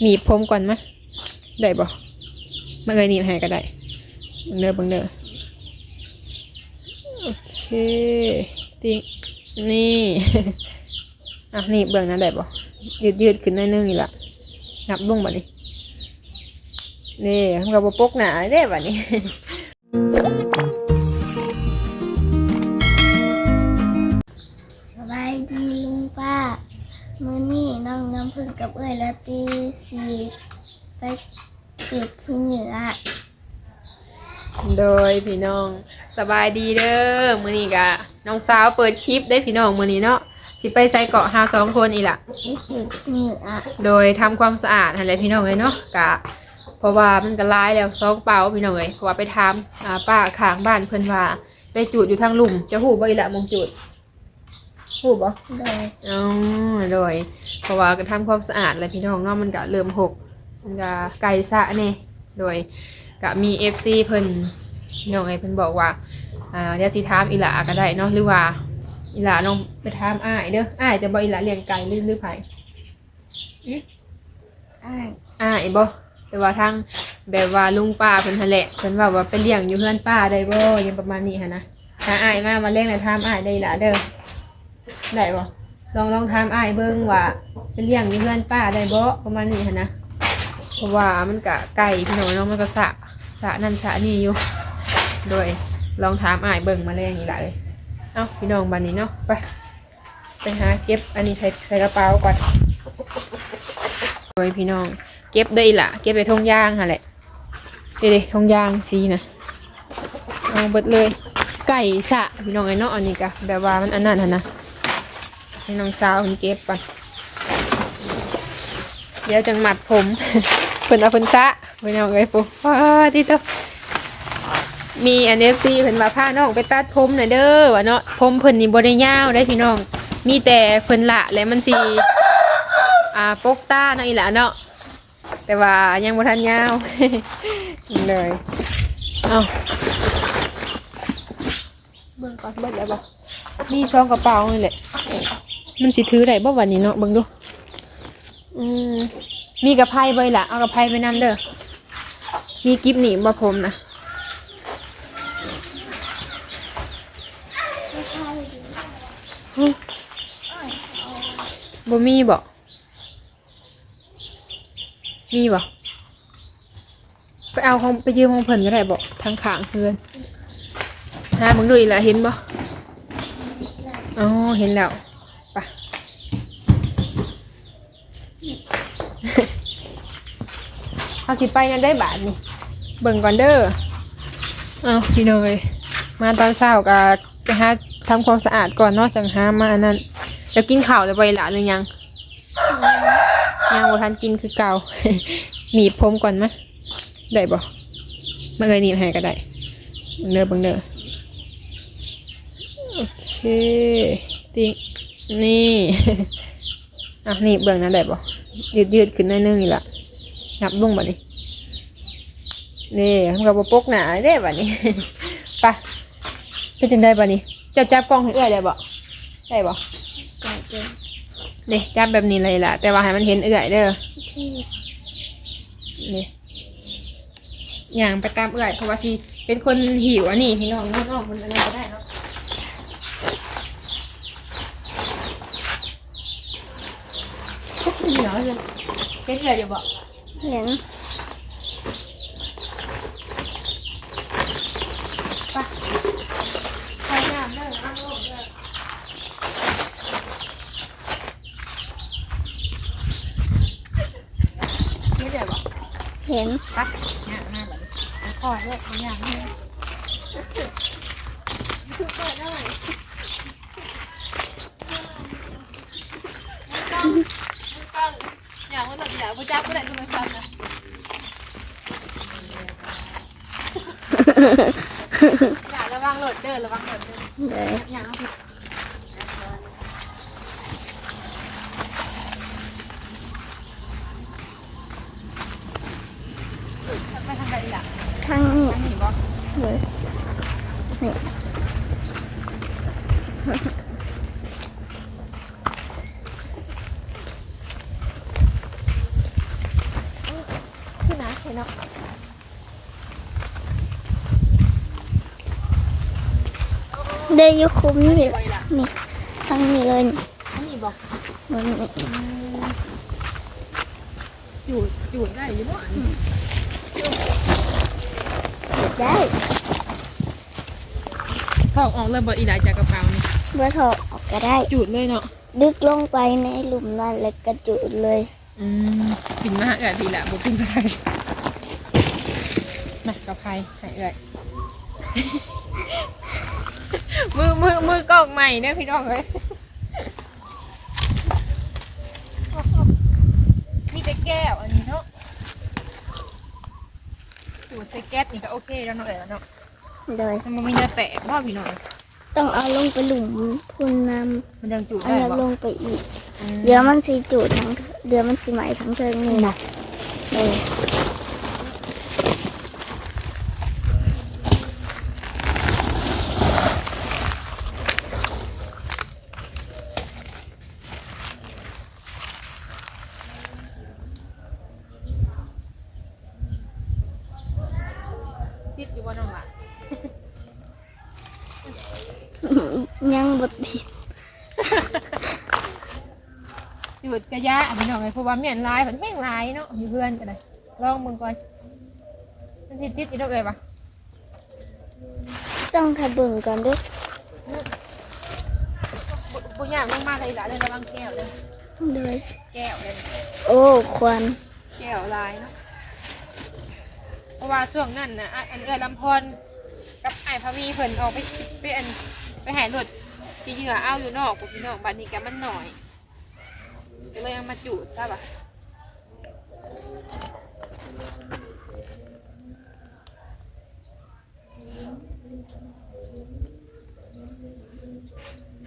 หนีบผมก่อนมะได้บ่มาเลยหนีบให้ก็ได้เด้อบิ่งเด้อโอเคติ๊กนี่อะหนีบเบิ่งนะได้บ่ยืดยืดขึ้นหน่อยนึงนี่ละนับลงบัดนี้นี่มันก็บ่ปกหนาเด้บัดนี้ นกับเอ้ยและตีสีไปเก็บขี้เหงื่อโดยพี่น้องสบายดีเด้อมื้อนี้กะน้องสาวเปิดคลิปได้พี่น้องมื้อนี้เนาะสิไปใส่เกาะหาสองคนอีหล่ะไปเก็บขี้เหงื่อโดยทำความสะอาดอะไรพี่น้องเลยเนาะกะเพราะว่ามันก็ร้ายแล้วซองเปล่าพี่น้องเลยเพราะว่าไปทำอ่าป้าข้างบ้านเพิ่นว่า ไปจูดอยู่ทางหลุมจะหูบ่อีหละมงจูด หูบ่โดยอ๋อโดยเพราะว่าก็ทำความสะอาดอะไรพี่น้องเนาะมันก็เริ่มหกมันก็ไกลสะเน่โดยก็มี FC เพิ่นพี่น้องไอ้เพิ่นบอกว่าอ่าเดี๋ยวสิถามอีหลาก็ได้เนาะหรือว่าอีหลาน้องไปถามอ้ายเด้ออ้ายจะบ่อีหลาเลี้ยงไก่หรือหรือไผอ้ายอ้ายบ่แต่ว่าทางแบบว่าลุงป้าเพิ่นหั่นแหละเพิ่นว่าว่าไปเลี้ยงอยู่เฮือนป้าได้บ่อยังประมาณนี้หั่นนะถ้าอ้ายมามาเลี้ยงแล้วถามอ้ายได้อีหลาเด้อ ได้บ่ลองลองถามอ้ายเบิ่งว่าไปเลี้ยงอยู่เฮือนป้าได้บ่ประมาณนี้หั่นนะเพราะว่ามันก็ไก่พี่น้องเนาะมันก็สะสะนั่นสะนี่อยู่โดยลองถามอ้ายเบิ่งมาแรงอีหลาเลยเอ้าพี่น้องบัดนี้เนาะไปไปหาเก็บอันนี้ใส่ใส่กระเป๋าก่อนโดยพี่น้องเก็บได้ละเก็บไปทงยางค่ะแหละเด็ดทงยางสีนะเอาเบิดเลย ไก่สะพี่น้องไอ้เนาะอันนี้กะแบบว่ามันอันนั้นนะ ให้น้องสาวมันเก็บก่อนเดี๋ยวจังหมัดผมเพิ่นเอาเพิ่นสะเพิ่นเอาไว้ปุ๊บว้าที่ตัวมีอันเอฟซีเพิ่นว่าพาน้องไปตัดผมหน่อยเด้อว่าเนาะผมเพิ่นนี่บ่ได้ยาวได้พี่น้อง มีแต่เพิ่นละและมันสิอ่าปกตาเนาะอีหละเนาะแต่ว่ายังบ่ทันยาวเลยเอาเบิ่งก่อนเบิ่งแล้วบ่นี่ช่องกระเป๋านี่แหละ มันสิถือได้บ่วันนี้เนาะเบิ่งดูอืมมีกระไพ่ไว้ล่ะเอากระไพ่ไปนั่นเด้อมีกิฟหนีบมาผมนะบ่มีบ่มีบ่ไปเอาของไปยืมของเพิ่นก็ได้บ่ทางขางเพื่อนหามึงดูอีกล้วเห็นบ่อ๋อเห็นแล้วไป เอาสิไปนั่นได้บาทนี่เบิ่งก่อนเด้อเอาพี่น้องเอ้ยมาตอนเช้าก็ไปหาทำความสะอาดก่อนเนาะจังหามาอันนั้นจะกินข้าวแล้วไปละหรือยังยังบ่ทันกินคือเก่าหนีบผมก่อนมะได้บ่มาเลยหนีบให้ก็ได้เด้อเบิ่งเด้อโอเคติ๊กนี่อะหนีบเบิ่งนะได้บ่ยืดยืดขึ้นหน่อยนึงนี่ล่ะ นับลงบัดนี้นี่มันก็บ่ปกหนาเด้บัดนี้ไปเป็นจังได้บัดนี้จะจับกล้องให้เอื้อยได้บ่ได้บ่ก่อนเป็นนี่จับแบบนี้เลยล่ะ แต่ว่าให้มันเห็นเอื้อยเด้อนี่อย่างไปตามเอื้อยเพราะว่าสิเป็นคนหิวอันนี้พี่น้องน้องคนอันนี้ก็ได้เนาะเหนียวเลยเป็นเอื้อยอยู่บ่ เห็นใส่น้ำเด้อเอาลงเด้อนี่เดี๋ยวบ่เห็นไปางหน้าแบบนี้คอยเลยย่างหน้าคือเปิดได้ไหมต้องต้องอย่างว่าตัดอย่างพระเจ้าก็ได้ทุกคนนะ อย่าระวังโหลดเด้อระวังโหลดเด้อเลยอย่างเอาผิดไปทางใดล่ะข้างนี้ทางนี้บ่เลยนี่เเด ยอยู่คุ้มนี่นี่ทั้งนี้เลยนี่อันนี้บอกมันนี่จูดจูดได้อยู่บ่อันได้ถอกออกเลยบ่อีหลาจากกระเป๋านี่บ่ถอดออกก็ได้จูดเลยเนาะดึกลงไปในหลุมนั่นแล้วก็จุดเลยอืมปิ่นมาหาเอื้อยพี่ละบ่ปิ่นก็ได้มากับใครให้เอื้อย มือมือมือกล้องใหม่เด้อพี่น้องเอ้ยมีแต่แก้วอันนี้เนาะจูดใส่แก๊สนี่ก็โอเคแล้วเนาะเอ้ยเนาะโดยมันบ่มีเนื้อแตกบ่พี่น้องต้องเอาลงไปหลุมพุ่นนมันยังจูดำเอาได้แล้วบ่ลงไปอีก อืมเดี๋ยวมันสิจุดทั้งเดี๋ยวมันสิไหมทั้งเทิงนี่นะเออ ติดอยู่บ่น้องล่ะ ยังบดดี จูดกระยะ พี่น้องเอ้ยเพราะว่าเมียนลายมันแห้งลายเนาะมีเพื่อนกันเลยลองเบิ่งก่อนมันสิติดอีดอกเอ้ยปะต้องทะเบึงก่อนเด้วยบ่บ่ยากมากๆเลยล่ะเลยระวังแก้วเลยโดยแก้วเลยโอ้ควันแก้วลายเนาะเพราะว่าช่วงนั้นน่ะอะอันเอื้อลำพรกับไอ้ายพามีเพิ่นออกไปไปอันไปหายรถที่เหยื่อเอาอยู่นอกพวกพี่น้องบัดนี้แกมันหน่อย ก็เลยเอามาจูดซะบ่ะ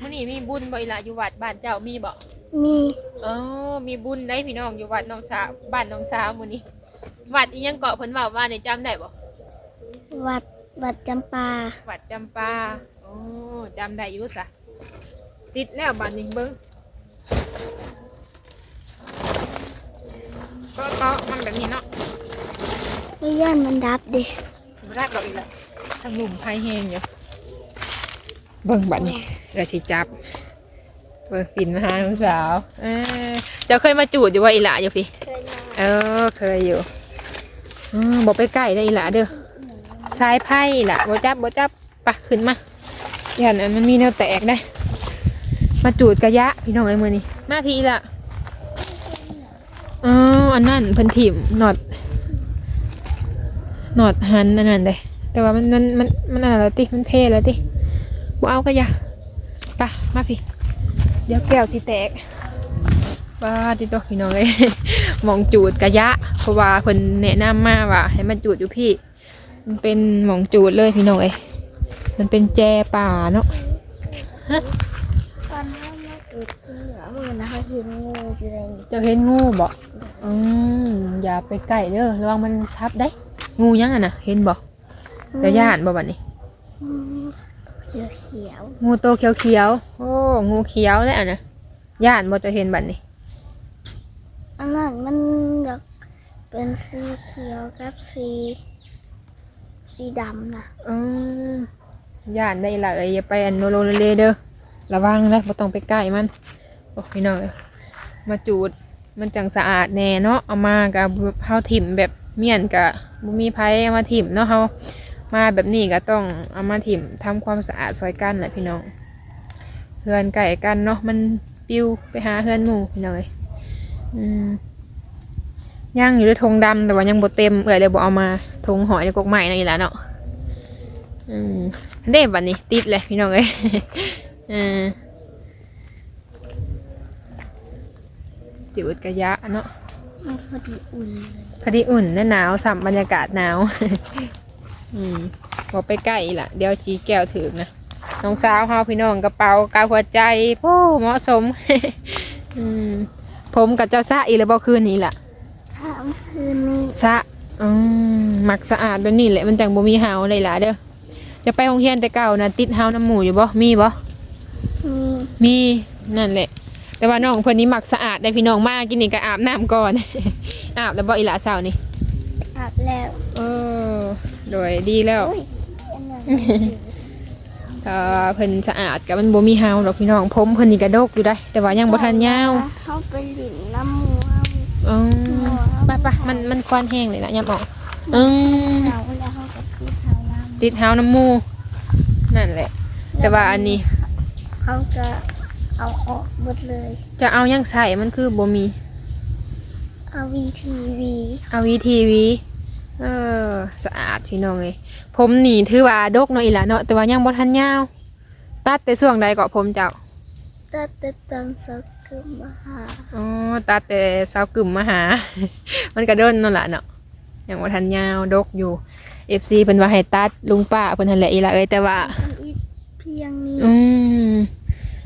มื้อนี้มีบุญบ่อีหล่ะอยู่วัดบ้านเจ้ามีบ่มีอ๋อมีบุญได้พี่น้องอยู่วัดน้องสาวบ้านน้องสาวมื้อนี้วัดอีหยังเกาะเพิ่นเว้าว่านี่จำได้บ่วัดวัดจำปาวัดจำปาโอ้จำได้อยู่ซะติดแล้วบัดนี้เบิ่ง ก็ก็มันแบบนี้เนาะไม่ย่านมันดับเด้บ่ได้ดอกอีกแล้วทางหลุมไผแฮงอยู่เบิ่งบัดนี้เดี๋ยวสิจับ เบิ่งปิ่นมาหาน้องสาวเออเจ้าเคยมาจูดอยู่ว่าอีหล่ะอยู่พี่เคยมาเออเคยอยู่อืมบอกไปใกล้ได้อีหละเด้อสายไพ่ล่ะบ่จับบ่จับปะขึ้นมาอย่านอันมันมีแนวแตกได้ มาจูดกระยะพี่น้องไอ้มือนี่มาพี่ล่ะ อ๋ออันนั้นเพิ่นถิ่มหนอดหนอดหันอันนั้นเด้แต่ว่ามันมันมันมันอะไรแล้วติ มันเพแล้วติบ่เอากระยะปมาพี่ เดี๋ยวแก้วสิแตกว่าติโตพี่น้องเลยหมองจูดกะยะ เพราะว่าเพิ่นแนะนำมาว่า ให้มันจูดอยู่พี่ มันเป็นหมองจูดเลยพี่น้องเอ้ยมันเป็นแจป่าเนาะตอนนั้ นมาจุดที่เหลือมือนะคะเห็นงูอยู่ในนี้เจะเห็นงูบ่อืมอย่าไปใกล้เด้อระวังมันชับได้ งูยังอะนะเห็นบ่เจะย่านบ่บัดนี้เขียวเขียวงูโตเขียวๆ โอ้ งูเขียวเลยอะนะย่านบ่เจะเห็นบัดนี้ ๆอันนั้นมันแบบเป็นสีเขียวกับสีสีดำนะอืมย่านได้ละเอ้ยอย่าไปอันโนโลเลเด้อ ระวังนะบ่ต้องไปใกล้มันโอ้พี่น้องเอ้ยมาจูดมันจังสะอาดแน่เนาะเอามากับเฮาถิ่มแบบเมียนกะบ่มีไผเอามาถิ่มเนาะเฮามาแบบนี้ก็ต้องเอามาถิ่มทำความสะอาดซอยกันแหละพี่น้องเฮือนไก่กันเนาะมันปิวไปหาเฮือนหมู่พี่น้องเอ้ยอืมย่างอยู่ด้วยธงดำแต่ว่ายังบ่เต็มเอ้อยเลยบ่เอามาธงหอยในกกใหม่นั่นนี่แหละเนาะอืมเด้บัดนี้ติดเลยพี่น้องเอ้ย ออจิวดกระยะเนาะมันพอดีอุ่นเลยพอดีอุ่นและหนาวสับบรรยากาศหนาว อืมบอกไปใกล้อีกละเดี๋ยวชี้แก้วถือนะน้องสาวเฮาพี่น้องกระเป๋ากาวหัวใจโอ้เหมาะสม อืมผมกับเจ้าซะอีกแล้วบ่คืนนี้ล่ะถามคืนนี้สะอืมหมักสะอาดแบบนี้แหละมันจังบ่มีเฮาเลยล่ะเด้อจะไปโรงเรียนแต่เก่านะติดเฮาน้ำหมูอยู่บ่มีบ่ มีมีนั่นแหละ แต่ว่าน้องเพิ่นนี้หมักสะอาดได้พี่น้องมากกินนี่ก็อาบน้ำก่อน อาบแล้วบ่อีหลาสาวนี่อาบแล้วเออโดยดีแล้วอุ้ยอันนั้นถ้าเพิ่นสะอาดก็มันบ่มีเฮาดอกพี่น้องผมเพิ่นนี่กระดกอยู่ได้ แต่ว่ายังบ่ทันยาวเขาไปหลินน้ำหมูเอาอ๋อไปไปมันมันควันแห้งเลยนะยามออกอืมเขาแล้วเขาก็คือเขาน้ำติดเฮาน้ำมูนั่นแหละ แต่ว่าอันนี้ เขาจะเอาออกหมดเลย จะเอายังใส่มันคือบ่มี เอาวีทีวีเอาวีทีวี เออ สะอาดพี่น้องเลยผมนี่ถือว่าดกเนาะอีหล่ะเนาะแต่ว่ายังบ่ทันยาว ตัดแต่ช่วงใดก็ผมเจ้า ตัดแต่ตอนสักกึมมาหาอ๋อตัดแต่สาวกึ่มมาหา มันก็โดนนั่นแหละเนาะยังบ่ทันยาวดกอยู่ FC เพิ่นว่าให้ตัดลุงป้าเพิ่นนั่นแหละอีหล่ะเอ้ยแต่ว่าอันอีกเพียงนี้ อืม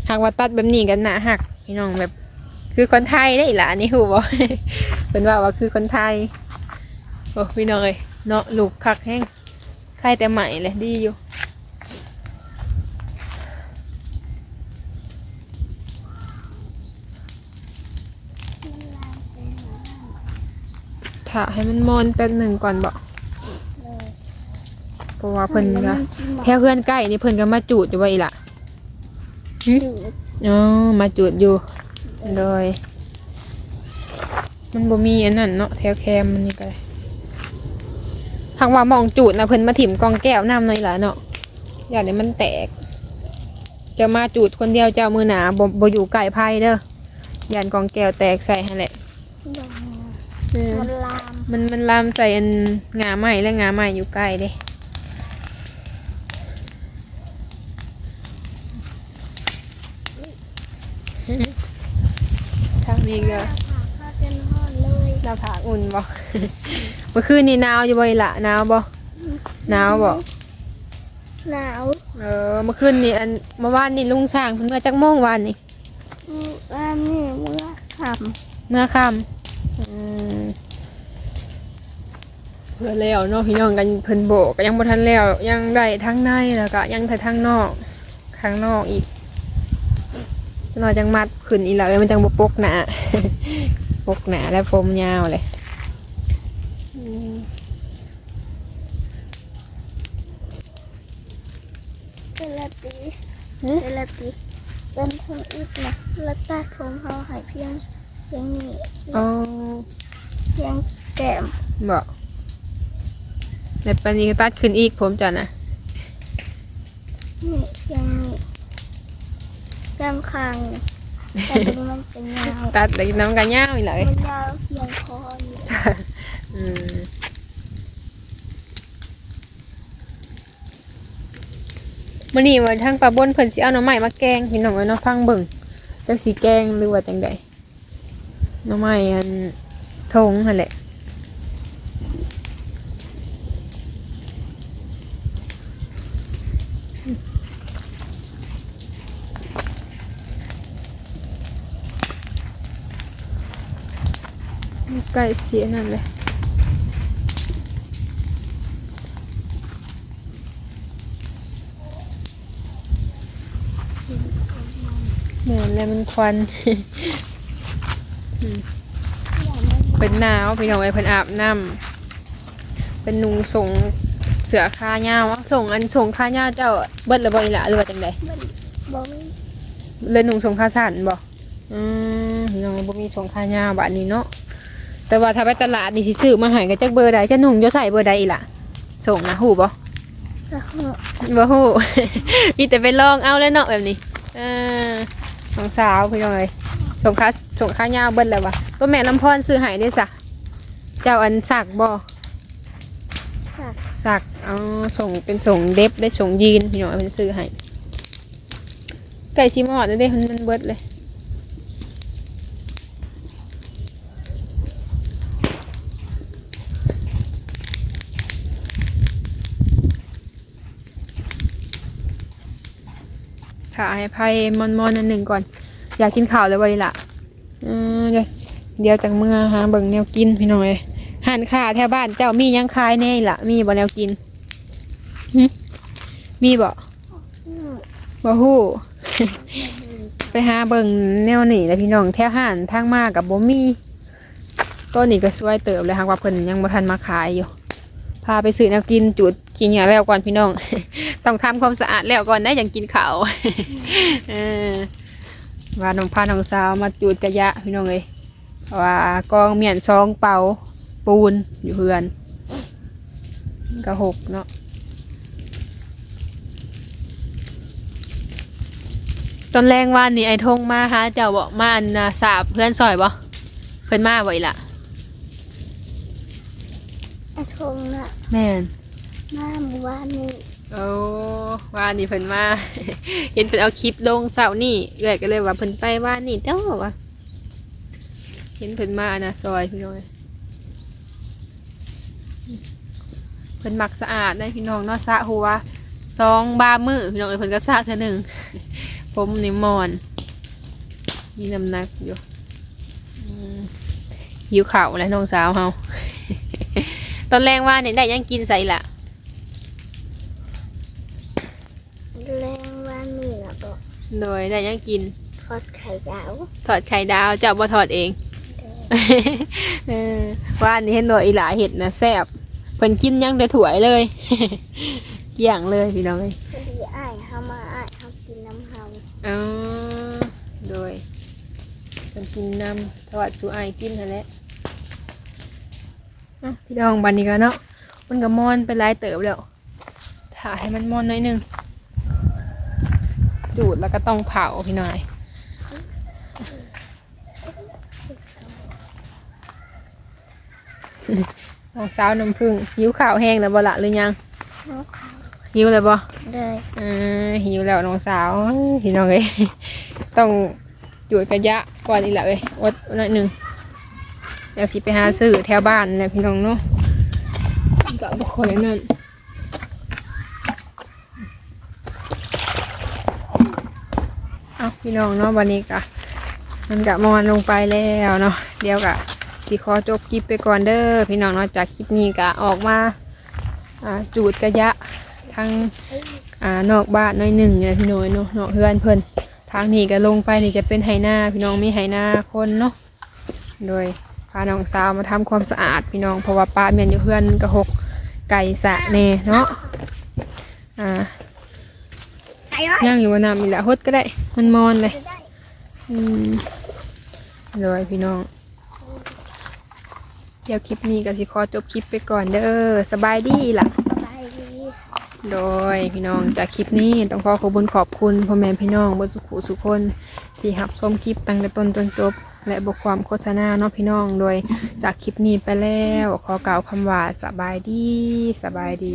หากว่าตัดแบบนี้กันหนาหักพี่น้องแบบ คือคนไทยได้หล่ะนี่หูบ่เพิ่นว่าว่าคือคนไทยโอ้พี่น้องเอ้ยเนาะลูกคักแห้งใครแต่ใหม่เลยดีอยู่ถ้าให้มันมอนแป๊บหนึ่งก่อนบอกเพราะว่าเพิ่นก็แถวเพื่อนใกล้นี่เพิ่นก็มาจูดอยู่ไว้ล่ะ อยู่อ๋อมาจูดอยู่ โดย มันบ่มีอันนั้นเนาะแถวแคมมันนี่ก็ได้ทางว่ามองจูดนะเพิ่นมาถิ่มกองแก้วน้ำหน่อยล่ะเนาะอย่างนี้มันแตก จะมาจูดคนเดียวเจ้ามือหนาบ่บ่อยู่ไก่ไพ่เด้อยานกองแก้วแตกใส่ให้แหละดอกเออมันลาม มันมันลามใส่อันงาใหม่และงาใหม่อยู่ใกล้เด้ ทางนี้ก็ผ้าเป็นห่อนเลยหน้าผากอุ่นบ่เมื่อคืนนี่หนาวอยู่บ่อีหละหนาวบ่หนาวบ่หนาวเออเมื่อคืนนี่อันเมื่อวานนี่ลุงช่างเพิ่นเมื่อจักโมงวานนี่อันนี้เมื่อขเมื่อค่ำอืมเพื่อแล้วเนาะพี่น้องกันเพิ่นโบกก็ยังบ่ทันแล้วยังได้ทั้งในแล้วก็ยังแต่ทั้งนอกข้างนอกอีกจังห น่อยจังมัดขึ้นอีหละเอ้ยมันจังบ่ปกหนาปกหนาและผมยาวเลยอืมำเวลาตีเวลาตีเป็นทงอีกนะแล้วตาของเขาหายเพียงเพียงนี้อ๋อเพียงแก้มบอกในปานนี้ก็ตัดขึ้นอีกผมจ้ะนะนี่เพียงนี้ แก้มคางนี่แต่ตรงมันเป็นยาวตัดเลยน้ำกันยาวอีกเลยมันยาวเพียงคออยู่อืมมื่อนี้ว่าทั้งปลาบนเพิ่นสิเอาหน่อไม้มาแกงพี่น้องเอาเนาะพังเบิ่งจักสิแกงหรือว่าจังใดหน่อไม้อันทงหั่นแหละ ใกล้เสียนั่นเลยเหมือนแล้วมันควันเป็นหนาวพี่น้องไอ้เพิ่นอาบน้ำเป็นนุงส่งเสือคายาวอะส่งอันส่งคายาวเจ้าเบิดระบ่อีหละหรือว่าจังใดมันบ่มีเลยนุงส่งคาสั้นบ่อืมพี่น้องบ่มีส่งคายาวบัดนี้เนาะ แต่ว่าถ้าไปตลาดนี่สิซื้อมาให้ก็จักเบอร์ใดจะนุ่งจะใส่เบอร์ใดอีหล่ะส่งนะฮู้บ่แล้วก็บ่ฮู้ มีแต่ไปลองเอาแล้วเนาะแบบนี้เออน้องสาวพี่น้องเอ้ยส่งคาส่งคายาวเบิดแล้ววะตัวแม่ลำพรซื้อให้ได้ซะเจ้าอันสักบ่สักสักเอาส่งเป็นส่งเด็บได้ส่งยีนพี่น้องเอาเป็นซื้อให้ไก่ชิมอดเด้มันมันเบิดเลย ถ่ายไพ่มอนมอนอันหนึ่งก่อน อยากกินข้าวเลยวันละอืมเดี๋ยวเดี๋ยวจังเมื่อหาเบิ่งแนวกินพี่น้องเอ้ยหันค่าแถวบ้านเจ้ามียังขายแน่ล่ะมีบ่แนวกินมีบ่อืมบ่ฮู้ไปหาเบิ่งแนวนี่แหละพี่น้องแถวห้านทางมากับบ่มีต้นนี้ก็สวยเติบเลยหากว่าเพิ่นยังบ่ทันมาขายอยู่ พาไปซื้อแนวกินจุดกินอย่างแล้วก่อนพี่น้อง ต้องทำความสะอาดแล้วก่อนได้อย่างกินข้าวว่าน้องพาน้องสาวมาจุดกระยะพี่น้องเลยว่ากองเมียนซองเป่าปูนอยู่เพื่อนก็หกเนาะตอนแรงวันนี้ไอ้ทงมาหาเจ้าบอกมาอันสาบเพื่อนซอยบ่เพื่อนมาบ่อีละ อาชงน่ะแม่นมาเมื่อวานนี้โอ้ว่านี่เพิ่นมา เห็นเพิ่นเอาคลิปลงเสาร์นี่เอื้อยก็เลยว่าเพิ่นไปว่านี่เด้อว่าเห็นเพิ่นมานะซอยพี่น้องเพิ่นมักสะอาดนะพี่น้องเนาะสระหัวสองบามือพี่น้องเอ้ยเพิ่นก็สระเท่อหนึ่งผมนี่มอน มีน้ำหนักอยู่อืมหิวข้าวแล้วน้องสาวเฮา ตอนแรกว่านี่ได้หยังกินใส่ละแรงวานนี้แล้วก็โดยได้หยังกิน ทอดไข่ดาวถอดไข่ดาวเจ้าบ่ถอดเอง เออว่าอันนี้เห็นตัวอีหลาเห็ดนะแซ่บเพิ่นกินยังแต่ถวยเลย เกลี่ยงเลยพี่น้องเอ้ยพอดีอ้ายเฮามาอ้ายเฮากินน้ำเฮาอ๋อโดยเพิ่นกินน้ำถอดสูอายกินนั่นแหละอะ พี่น้องบันนี้กันเนาะมันก็มอนเป็นลายเติบแล้วถ่าให้มันมอนหน่อยหนึงจูดแล้วก็ต้องเผาพี่น้อยน้องสาวน้ำผึ้งหิวข้าวแห้งแล้วบ่ละหรือยังน้องขาวหิวแล้วบ่เลยเออหิวแล้วน้องสาวพี่น้องเอ้ยต้องหยุดกระยะก่อนอีกและเอ้ยอดหน่อยหนึ่ง เดี๋ยวสิไปหาซื้อแถวบ้านแหละพี่น้องเนาะก็บ่ค่อยนั่นเอาพี่น้องเนาะวันนี้กะมันกะมอนลงไปแล้วเนาะเดี๋ยวกะสิขอจบคลิปไปก่อนเด้อพี่น้องเนาะจากคลิปนี้กะออกมาอ่าจูดกระยะทั้งอ่านอกบ้านหน้อยหนึ่งเนี่ยพี่น้อยเนาะเนาะเพื่อนเพิ่นทางนี้ก็ลงไปนี่จะเป็นไหนาพี่น้องมีไหนาคนเนาะโดย พาน้องสาวมาทำความสะอาดพี่น้องเพราะว่าป้าเมียนอยู่เพื่อนกระหกไก่สะเน่เนาะอ่าย่างอยู่บนน้ำมีละฮดก็ได้ มันมอนเลยอืมเลยพี่น้อง เดี๋ยวคลิปนี้ก็สิขอจบคลิปไปก่อนเด้อสบายดีล่ะ โดยพี่น้องจากคลิปนี้ต้องขอขอบคุญขอบคุณพ่อแม่พี่น้องบนสุขุสุคนที่หับชมคลิปตั้งแต่ต้นจนจบ และบทความโฆษณาเนาะพี่น้องโดยจากคลิปนี้ไปแล้ว ขอกล่าวคำว่าสบายดีสบายดี